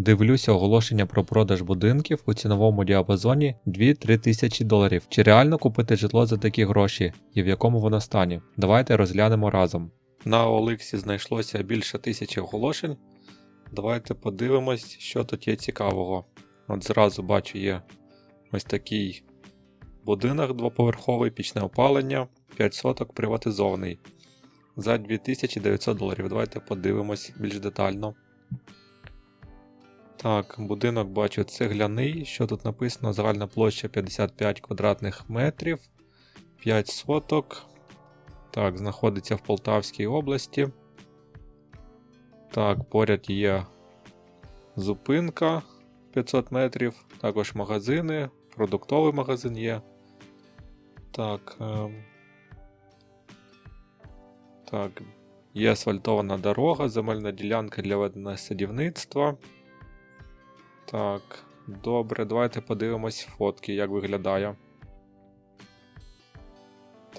Дивлюся оголошення про продаж будинків у ціновому діапазоні 2-3 тисячі доларів. Чи реально купити житло за такі гроші і в якому воно стані? Давайте розглянемо разом. На Оликсі знайшлося більше тисячі оголошень. Давайте подивимось, що тут є цікавого. От зразу бачу, є ось такий будинок двоповерховий, пічне опалення, 5 соток приватизований. За 2900 доларів. Давайте подивимось більш детально. Так, будинок бачу цегляний. Що тут написано? Загальна площа 55 квадратних метрів, 5 соток. Так, знаходиться в Полтавській області. Так, поряд є зупинка 500 метрів, також магазини, продуктовий магазин є. Так. Ем... Так, є асфальтована дорога, земельна ділянка для ведення садівництва. Так, добре, давайте подивимось фотки, як виглядає.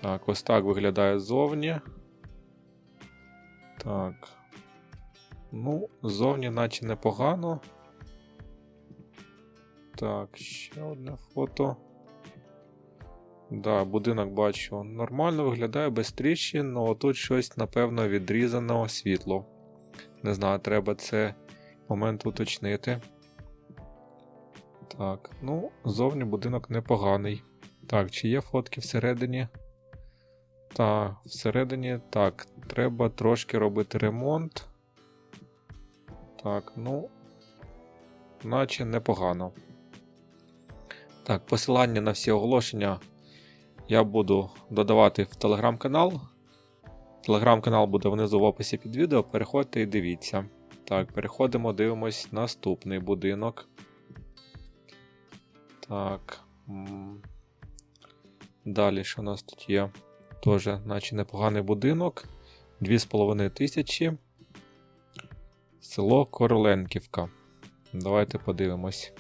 Так, ось так виглядає ззовні. Так. Ну, ззовні наче непогано. Так, ще одне фото. Да, будинок бачу нормально виглядає без тріщин, але тут щось, напевно, відрізано світло. Не знаю, треба це момент уточнити. Так, ну, зовні будинок непоганий. Так, чи є фотки всередині? Та, всередині, так, треба трошки робити ремонт. Так, ну, наче непогано. Так, посилання на всі оголошення я буду додавати в телеграм-канал. Телеграм-канал буде внизу в описі під відео. Переходьте і дивіться. Так, переходимо, дивимось наступний будинок. Так. Далі, що у нас тут є? Теж, наче непоганий будинок. 2500. Село Короленківка. Давайте подивимось.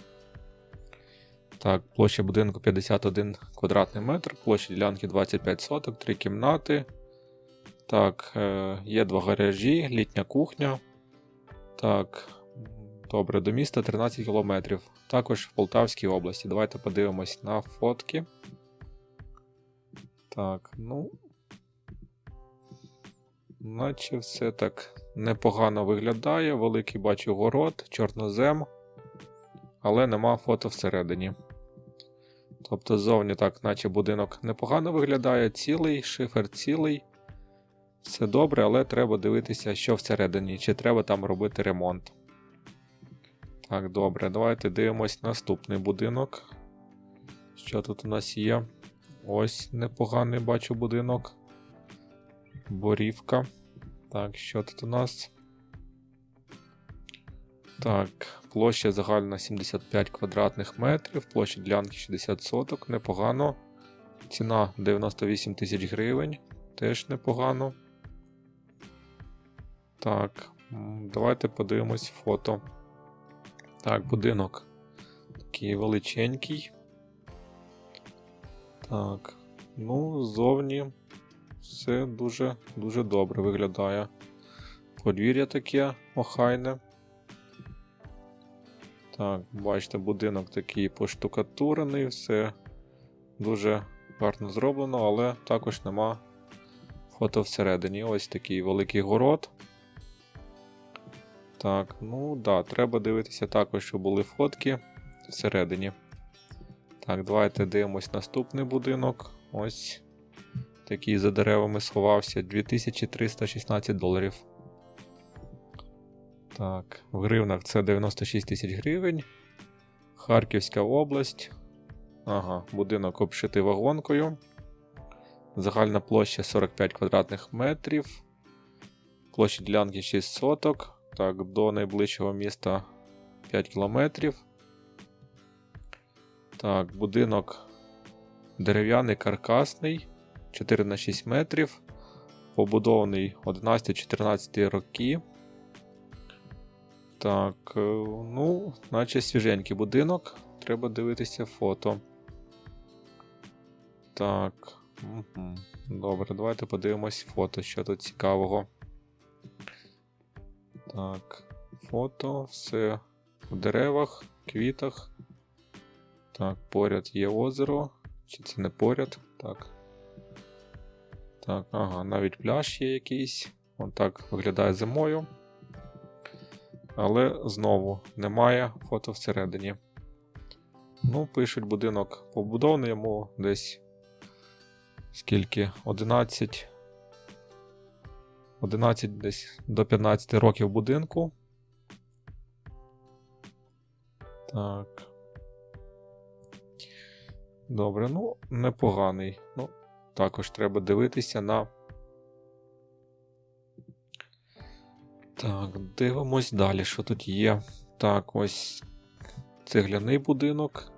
Так, площа будинку 51 квадратний метр, площа ділянки 25 соток, 3 кімнати. Так, е, є два гаражі, літня кухня. Так, добре, до міста 13 кілометрів. Також в Полтавській області. Давайте подивимось на фотки. Так, ну. Наче все так непогано виглядає. Великий бачу город, чорнозем, але нема фото всередині. Тобто ззовні так, наче будинок непогано виглядає, цілий, шифер цілий. Все добре, але треба дивитися, що всередині, чи треба там робити ремонт. Так, добре, давайте дивимось наступний будинок. Що тут у нас є? Ось непоганий бачу будинок. Борівка. Так, що тут у нас? Так, площа загальна 75 квадратних метрів, площа ділянки 60 соток, непогано. Ціна 98 тисяч гривень, теж непогано. Так, давайте подивимось фото. Так, будинок такий величенький. Так, ну, ззовні все дуже дуже добре виглядає. Подвір'я таке охайне. Так, бачите, будинок такий поштукатурений, все дуже гарно зроблено, але також нема фото всередині. Ось такий великий город. Так, ну да, треба дивитися також, щоб були фотки всередині. Так, давайте дивимось наступний будинок. Ось такий за деревами сховався 2316 доларів. Так, в гривнах це 96 тисяч гривень. Харківська область. Ага, будинок обшитий вагонкою. Загальна площа 45 квадратних метрів. Площа ділянки 6 соток. Так, до найближчого міста 5 кілометрів. Так, будинок дерев'яний каркасний 4 на 6 метрів. Побудований 11-14 роки. Так, е, ну, наче свіженький будинок. Треба дивитися фото. Так. Добре, давайте подивимось фото, що тут цікавого. Так, фото, все в деревах, квітах. Так, поряд є озеро. Чи це не поряд? Так. Так, ага, навіть пляж є якийсь. Он так виглядає зимою. Але знову немає фото всередині. Ну, пишуть будинок побудований йому десь скільки? 11. 11 десь до 15 років будинку. Так. Добре, ну, непоганий. Ну, також треба дивитися на. Так, дивимось далі, що тут є. Так, ось цегляний будинок.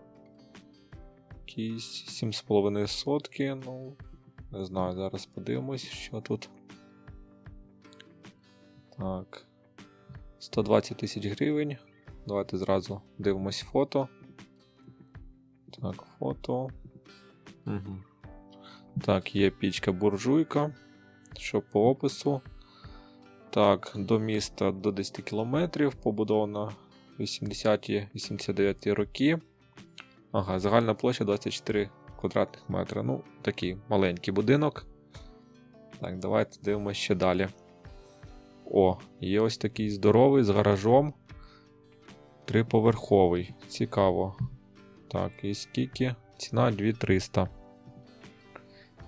Якийсь 7,5 сотки. Ну, не знаю, зараз подивимось, що тут. Так. 120 тисяч гривень. Давайте зразу дивимось фото. Так, фото. Угу. Так, є пічка буржуйка. Що по опису? Так, до міста до 10 кілометрів, побудована 80-89 роки. Ага, загальна площа 24 квадратних метри. Ну, такий маленький будинок. Так, давайте дивимося ще далі. О, є ось такий здоровий з гаражом. Триповерховий. Цікаво. Так, і скільки? Ціна 2300.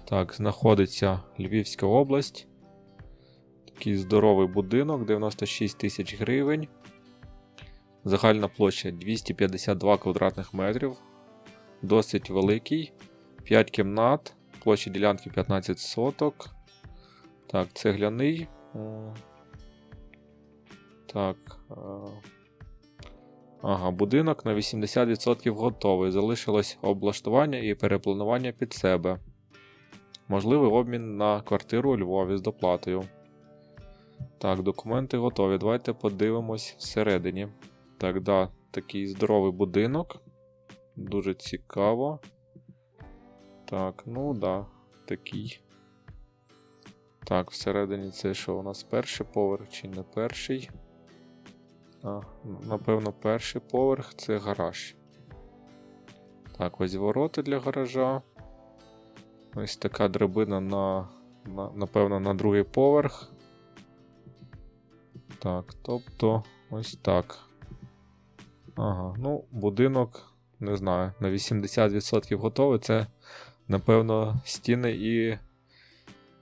Так, знаходиться Львівська область. Такий здоровий будинок, 96 тисяч гривень. Загальна площа 252 квадратних метрів. Досить великий. 5 кімнат, площа ділянки 15 соток. Так, цегляний. Так. е, Ага, будинок на 80% готовий. Залишилось облаштування і перепланування під себе. Можливий обмін на квартиру у Львові з доплатою. Так, документи готові. Давайте подивимось всередині. Так, да, такий здоровий будинок. Дуже цікаво. Так, ну да, такий. Так, всередині це що у нас перший поверх чи не перший? Напевно, перший поверх це гараж. Так, ось ворота для гаража. Ось така драбина на, на напевно, на другий поверх. Так, тобто, ось так. Ага, ну, будинок, не знаю, на 80% готовий. Це, напевно, стіни і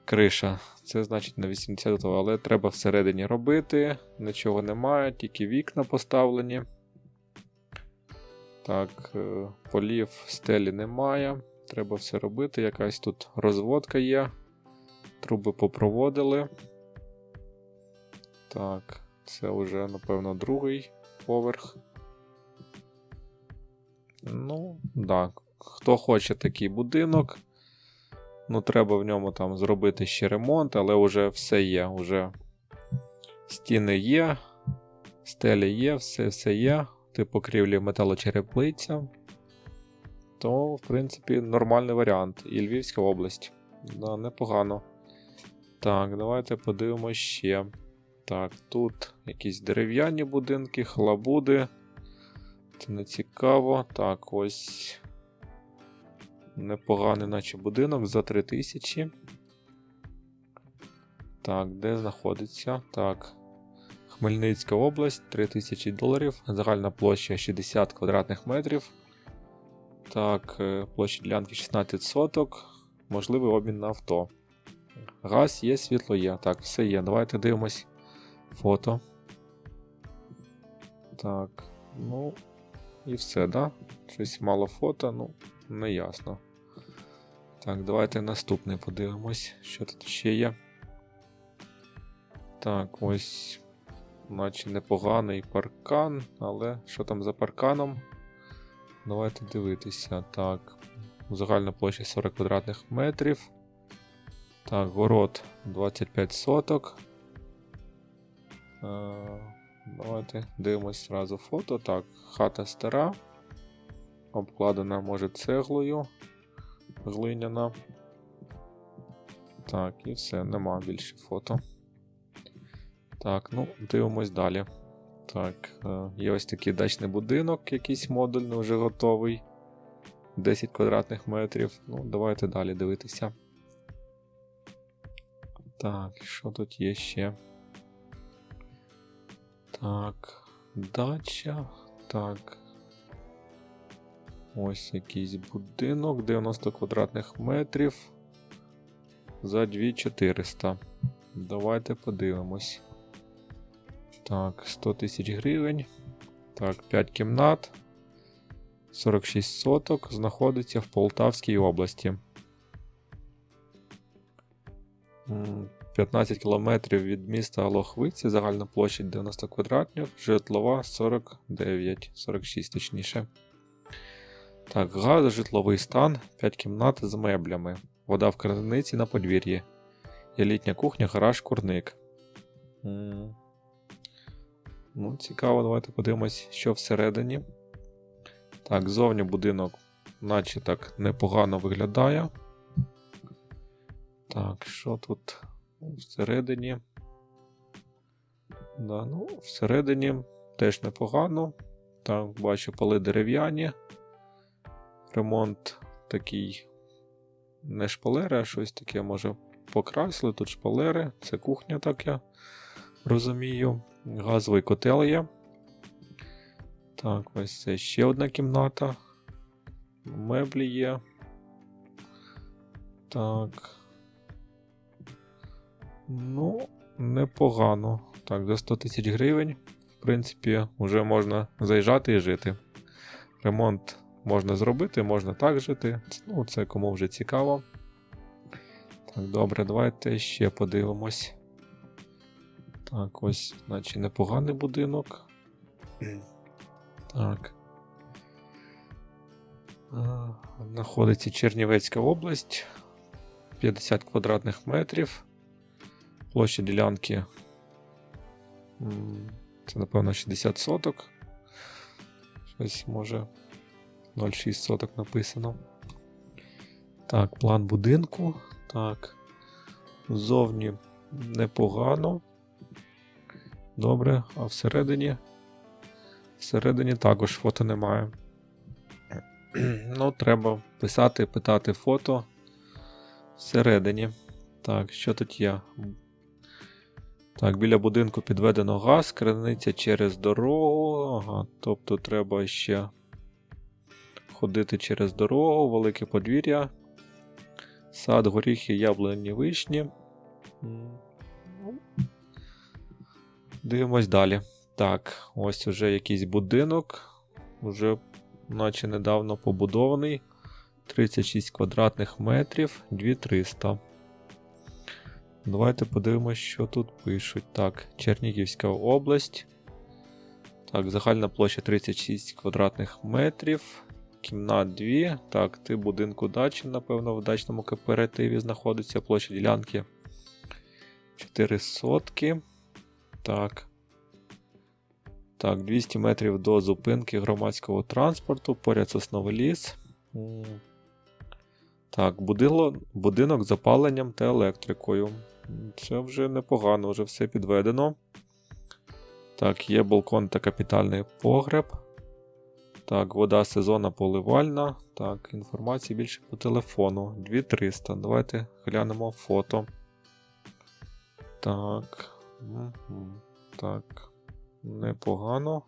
криша. Це значить на 80 готово, але треба всередині робити. Нічого немає, тільки вікна поставлені. Так, е, полів стелі немає. Треба все робити. Якась тут розводка є. Труби попроводили. Так, це вже, напевно, другий поверх. Ну, так. Хто хоче такий будинок. Ну, треба в ньому там зробити ще ремонт, але вже все є. Уже стіни є, стелі є, все все є. Типу покрівлі металочерепиця. То, в принципі, нормальний варіант. І Львівська область. Да, Непогано. Так, давайте подивимося ще. Так, тут якісь дерев'яні будинки, хлабуди. Це не цікаво. Так, ось Непоганий, наче будинок за 3000. Так, де знаходиться? Так. Хмельницька область, 3000 доларів. Загальна площа 60 квадратних метрів. Так, е, площа ділянки 16 соток. Можливий обмін на авто. Газ є, світло є. Так, все є. Давайте дивимось фото. Так, ну, і все, да? Щось мало фото, ну не ясно. Так, давайте наступний подивимось, що тут ще є. Так, ось, наче непоганий паркан, але що там за парканом? Давайте дивитися. Так, загальна площа 40 квадратних метрів. Так, город 25 соток. Е, Давайте дивимось зразу фото. Так, хата стара обкладена, може, цеглою глиняна. Так, і все, нема більше фото. Так, ну, дивимось далі. Так, е, є ось такий дачний будинок, якийсь модульний, вже готовий. 10 квадратних метрів. Ну, давайте далі дивитися. Так, що тут є ще? Так, дача. Так. Ось якийсь будинок, 90 квадратних метрів. За 2400. Давайте подивимось. Так, 100 тисяч гривень. Так, 5 кімнат. 46 соток знаходиться в Полтавській області. 15 кілометрів від міста Лохвиці, загальна площадь 90 квадратів, житлова 49, 46 точніше. Так, газ, житловий стан, 5 кімнат з меблями. Вода в криниці на подвір'ї. Є літня кухня, гараж, курник. М. Ну, цікаво, давайте подивимось, що всередині. Так, зовні будинок, наче так непогано виглядає. Так, що тут всередині? Да, ну, всередині теж непогано. Так, бачу поли дерев'яні. Ремонт такий не шпалери, а щось таке, може, покрасили. Тут шпалери, це кухня, так я розумію. Газовий котел є. Так, ось це ще одна кімната. Меблі є. Так. Ну, непогано. Так, за 100 тисяч гривень, в принципі, вже можна заїжджати і жити. Ремонт можна зробити, можна так жити. Ну, це кому вже цікаво. Так, добре, давайте ще подивимось. Так, ось, наче непоганий будинок. Так. Знаходиться Чернівецька область. 50 квадратних метрів. Площа ділянки. Це, напевно, 60 соток. Щось може 0,6 соток написано. Так, план будинку. Так. Ззовні непогано. Добре, а всередині. Всередині також фото немає. Ну, треба писати, питати фото всередині. Так, що тут є? Так, біля будинку підведено газ, криниця через дорогу. Ага, тобто треба ще ходити через дорогу, велике подвір'я. Сад, горіхи, яблуні, вишні. Дивимось далі. Так, ось уже якийсь будинок. Уже наче недавно побудований. 36 квадратних метрів, 2300. Давайте подивимось, що тут пишуть. Так, Чернігівська область. Так, загальна площа 36 квадратних метрів. Кімнат 2. Так, ти будинку дачі, напевно, в дачному кооперативі знаходиться площа ділянки 4 сотки. Так. Так, 200 метрів до зупинки громадського транспорту, поряд сосновий ліс. Так, будило, будинок з запаленням та електрикою. Це вже непогано, вже все підведено. Так, є балкон та капітальний погреб. Так, вода сезонна поливальна. Так, інформації більше по телефону. 2300. Давайте глянемо фото. Так. Так. Непогано.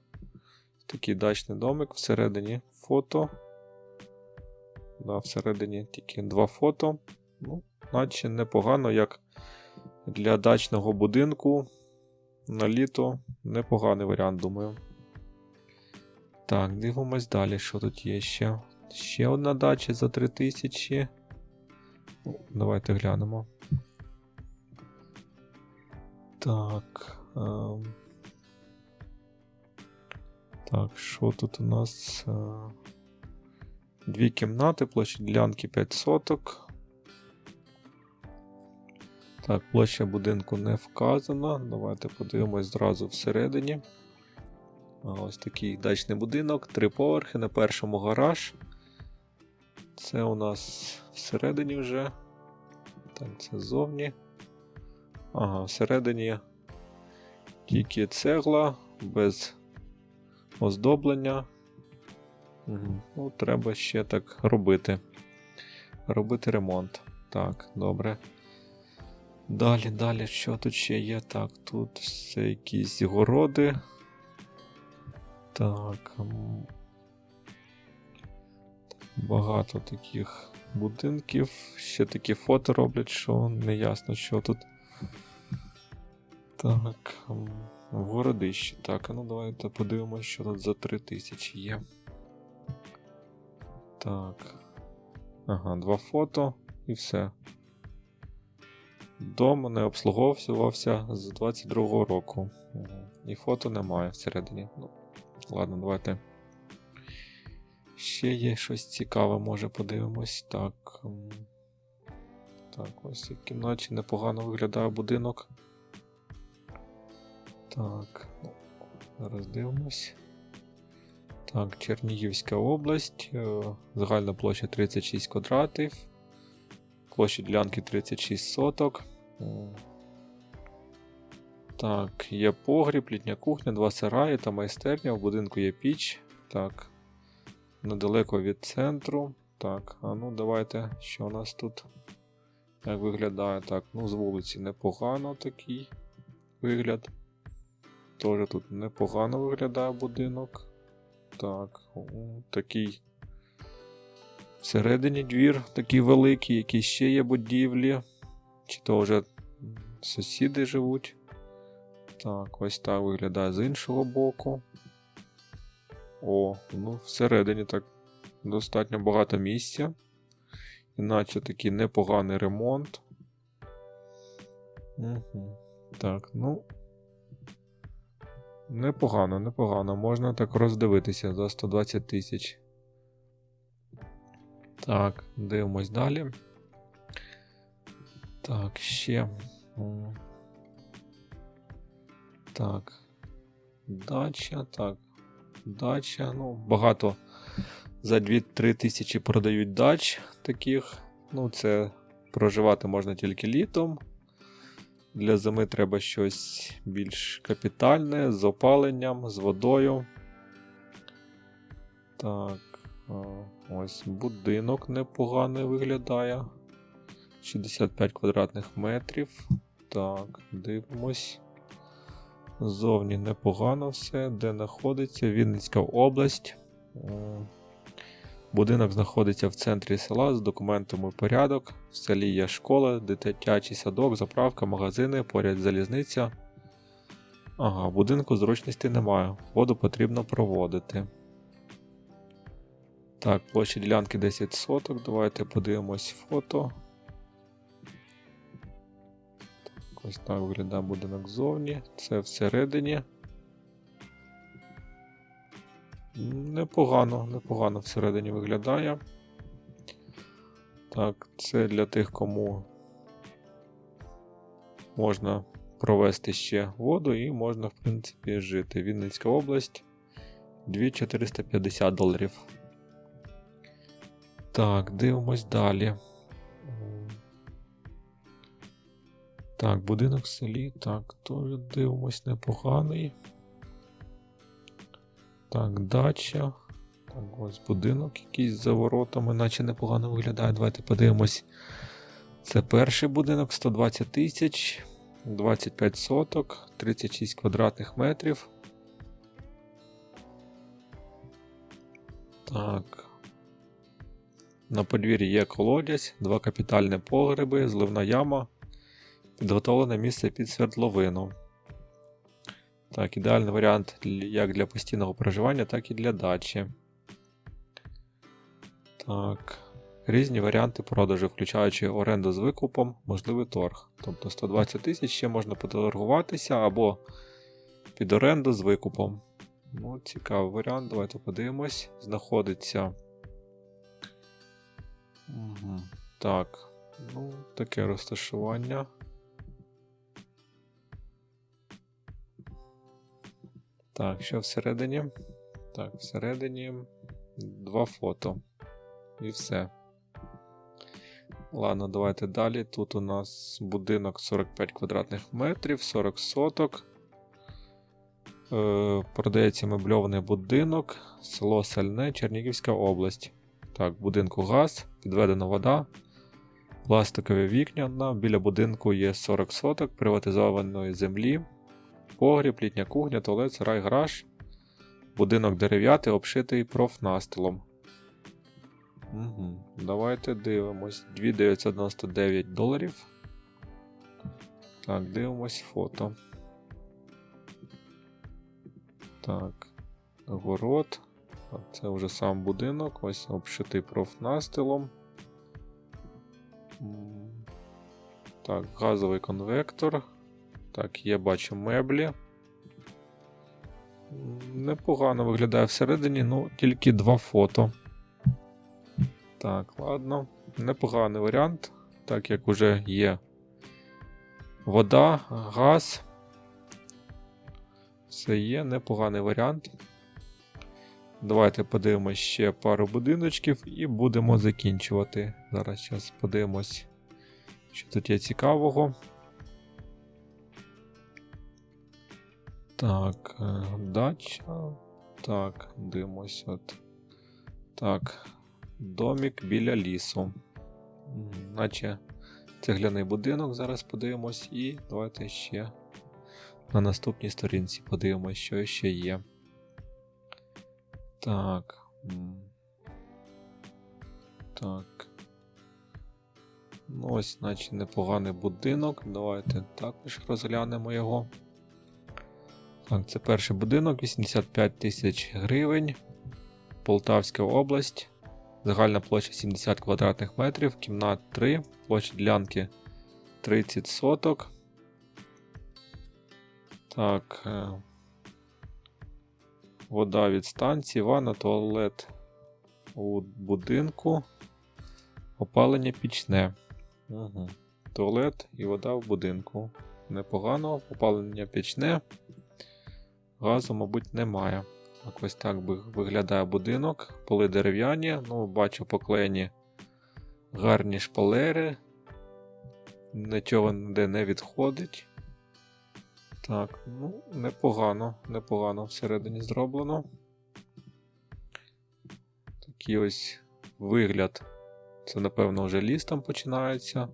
Такий дачний домик. Всередині фото. Да, всередині тільки два фото. Ну, наче непогано, як для дачного будинку. На літо непоганий варіант, думаю. Так, дивимось далі, що тут є ще. Ще одна дача за 3000. Ну, Давайте глянемо. Так. Ем... Так, що тут у нас? Е, Дві кімнати, площа ділянки 5 соток. Так, площа будинку не вказана. Давайте подивимось зразу всередині. Ось такий дачний будинок, три поверхи, на першому гараж. Це у нас всередині вже. Так, це ззовні. Ага, всередині тільки цегла, без оздоблення. Мгм. Ну, треба ще так робити. Робити ремонт. Так, добре. Далі, далі, що тут ще є? Так, тут все якісь городи. Так. Багато таких будинків. Ще такі фото роблять, що не ясно, що тут. Так. городищі. Так, ну давайте подивимося, що тут за 3000 є. Так. Ага, два фото і все. Дом не обслуговувався з 22-го року. І фото немає всередині. Ну, ладно, давайте. Ще є щось цікаве, може подивимось. Так. Так, ось в кімнаті непогано виглядає будинок. Так. Зараз дивимось. Так, Чернігівська область. е, Загальна площа 36 квадратів. Площа ділянки 36 соток. Так, є погріб, літня кухня, два сараї та майстерня. В будинку є піч. Так. Недалеко від центру. Так, а ну давайте, що у нас тут? Як виглядає? Так, ну з вулиці непогано такий вигляд. Тоже тут непогано виглядає будинок. Так, о, такий всередині двір такий великий, які ще є будівлі. Чи то вже сусіди живуть. Так, ось так виглядає з іншого боку. О, ну всередині так достатньо багато місця. Іначе такий непоганий ремонт. Угу. Так, ну. Непогано, непогано. Можна так роздивитися за 120 тисяч. Так, дивимось далі. Так, ще. Так. Дача, так. Дача. Ну, багато за 2-3 тисячі продають дач таких. Ну, це проживати можна тільки літом. Для зими треба щось більш капітальне, з опаленням, з водою. Так. Ось будинок непоганий виглядає. 65 квадратних метрів. Так, дивимось. Зовні непогано все, де знаходиться Вінницька область. Будинок знаходиться в центрі села з документами порядок. В селі є школа, дитячий садок, заправка, магазини, поряд залізниця. Ага, будинку зручності немає. Воду потрібно проводити. Так, площа ділянки 10 соток. Давайте подивимось фото. Ось так виглядає будинок ззовні. Це всередині. Непогано, непогано всередині виглядає. Так, це для тих, кому можна провести ще воду і можна, в принципі, жити. Вінницька область 2450 доларів. Так, дивимось далі. Так, будинок в селі. Так, теж дивимось непоганий. Так, дача. Так, ось будинок якийсь за воротами, наче непогано виглядає. Давайте подивимось. Це перший будинок 120 тисяч, 25 соток, 36 квадратних метрів. Так. На подвір'ї є колодязь, два капітальні погреби, зливна яма, підготовлене місце під свердловину. Так, ідеальний варіант як для постійного проживання, так і для дачі. Так. Різні варіанти продажу, включаючи оренду з викупом, можливий торг. Тобто 120 тисяч ще можна поторгуватися або під оренду з викупом. Ну, цікавий варіант, давайте подивимось. Знаходиться. Угу. Так. Ну, таке розташування. Так, що всередині? Так, всередині два фото. І все. Ладно, давайте далі. Тут у нас будинок 45 квадратних метрів, 40 соток. е, продається мебльований будинок, село Сальне, Чернігівська область. Так, будинку газ, підведена вода, пластикові вікна. Біля будинку є 40 соток приватизованої землі, погріб, літня кухня, туалет, сарай, гараж. Будинок дерев'ятий, обшитий профнастилом. Угу. Давайте дивимось. 2999 доларів. Так, дивимось фото. Так. Город. Так, Це вже сам будинок. Ось обшитий профнастилом. Так, газовий конвектор. Так, є, бачу меблі. Непогано виглядає всередині, ну тільки два фото. Так, ладно. Непоганий варіант, так як уже є вода, газ. Все є, непоганий варіант. Давайте подивимось ще пару будиночків і будемо закінчувати. Зараз зараз подивимось, що тут є цікавого. Так, е, дача. Так, дивимось. От. Так, домік біля лісу. Наче цегляний будинок. Зараз подивимось. І давайте ще на наступній сторінці подивимось, що ще є. Так. Так. Ну, ось, наче непоганий будинок. Давайте також розглянемо його. Це перший будинок, 85 тисяч гривень. Полтавська область. Загальна площа 70 квадратних метрів, кімнат 3, площа ділянки 30 соток. Так. е, Вода від станції, ванна, туалет у будинку. Опалення пічне. Угу. Туалет і вода в будинку. Непогано, опалення пічне. Газу, мабуть, немає. Так ось так виглядає будинок. Поли дерев'яні. Ну, бачу поклеєні гарні шпалери. Нічого ніде не відходить. Так, ну, непогано, непогано всередині зроблено. Такий ось вигляд. Це, напевно, вже ліс там починається.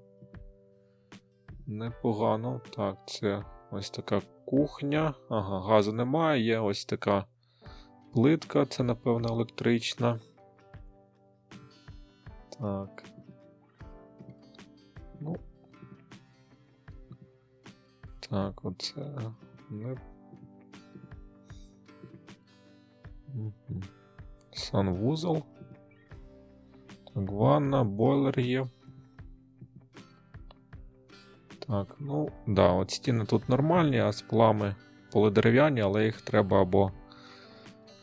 Непогано. Так, це ось така кухня. Ага, газу немає, є ось така плитка, це, напевно, електрична. Так. Ну. Так, оце. Не... Санвузол. Так, ванна, бойлер є. Так, ну, да, от стіни тут нормальні, а з плами полидерев'яні, але їх треба або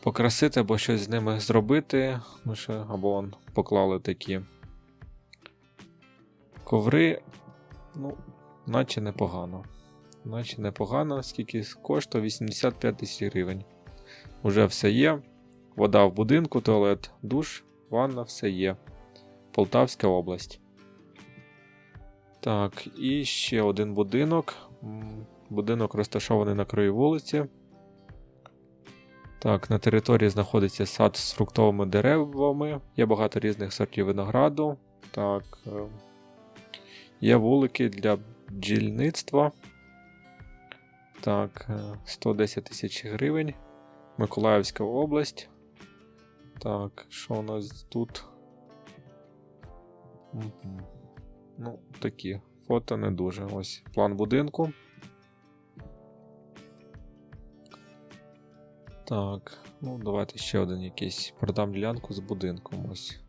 покрасити, або щось з ними зробити. Ну, ще, або он, поклали такі коври. Ну, наче непогано. Наче непогано, скільки коштує 85 тисяч гривень. Уже все є. Вода в будинку, туалет, душ, ванна, все є. Полтавська область. Так, і ще один будинок. Будинок розташований на краю вулиці. Так, на території знаходиться сад з фруктовими деревами. Є багато різних сортів винограду. Так. е, Є вулики для бджільництва. Так, е, 110 тисяч гривень. Миколаївська область. Так, що у нас тут? Ну, такі. Фото не дуже. Ось план будинку. Так, ну давайте ще один якийсь. Продам ділянку з будинком. Ось.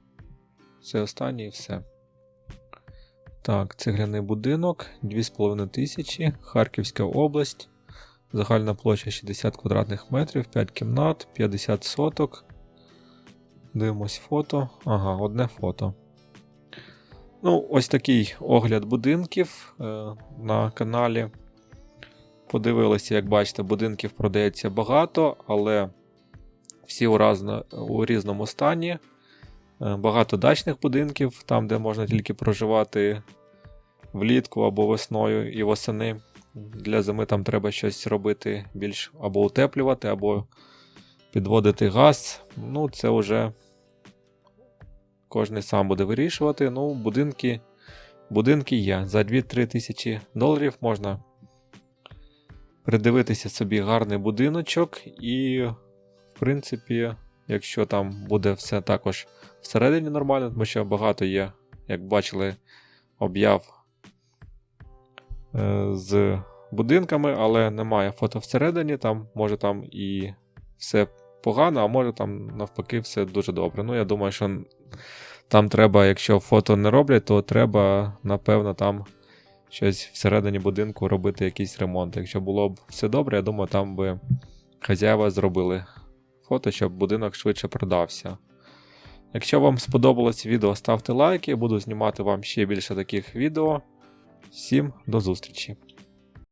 Це останнє і все. Так, цегляний будинок, 2,5 тисячі, Харківська область. Загальна площа 60 квадратних метрів, 5 кімнат, 50 соток. Дивимось фото. Ага, одне фото. Ну, ось такий огляд будинків е, на каналі. Подивилися, як бачите, будинків продається багато, але всі у, разно, у різному стані. Е, Багато дачних будинків, там, де можна тільки проживати влітку або весною і восени. Для зими там треба щось робити більш або утеплювати, або підводити газ. Ну, це вже кожен сам буде вирішувати. Ну, будинки, будинки є. За 2-3 тисячі доларів можна придивитися собі гарний будиночок, і, в принципі, якщо там буде все також всередині нормально, тому що багато є, як бачили, об'яв е, з будинками, але немає фото всередині, там може там і все погано, а може там навпаки все дуже добре. Ну, я думаю, що там треба, якщо фото не роблять, то треба, напевно, там щось всередині будинку робити якийсь ремонт. Якщо було б все добре, я думаю, там би хазяїва зробили фото, щоб будинок швидше продався. Якщо вам сподобалось відео, ставте лайки, буду знімати вам ще більше таких відео. Всім до зустрічі!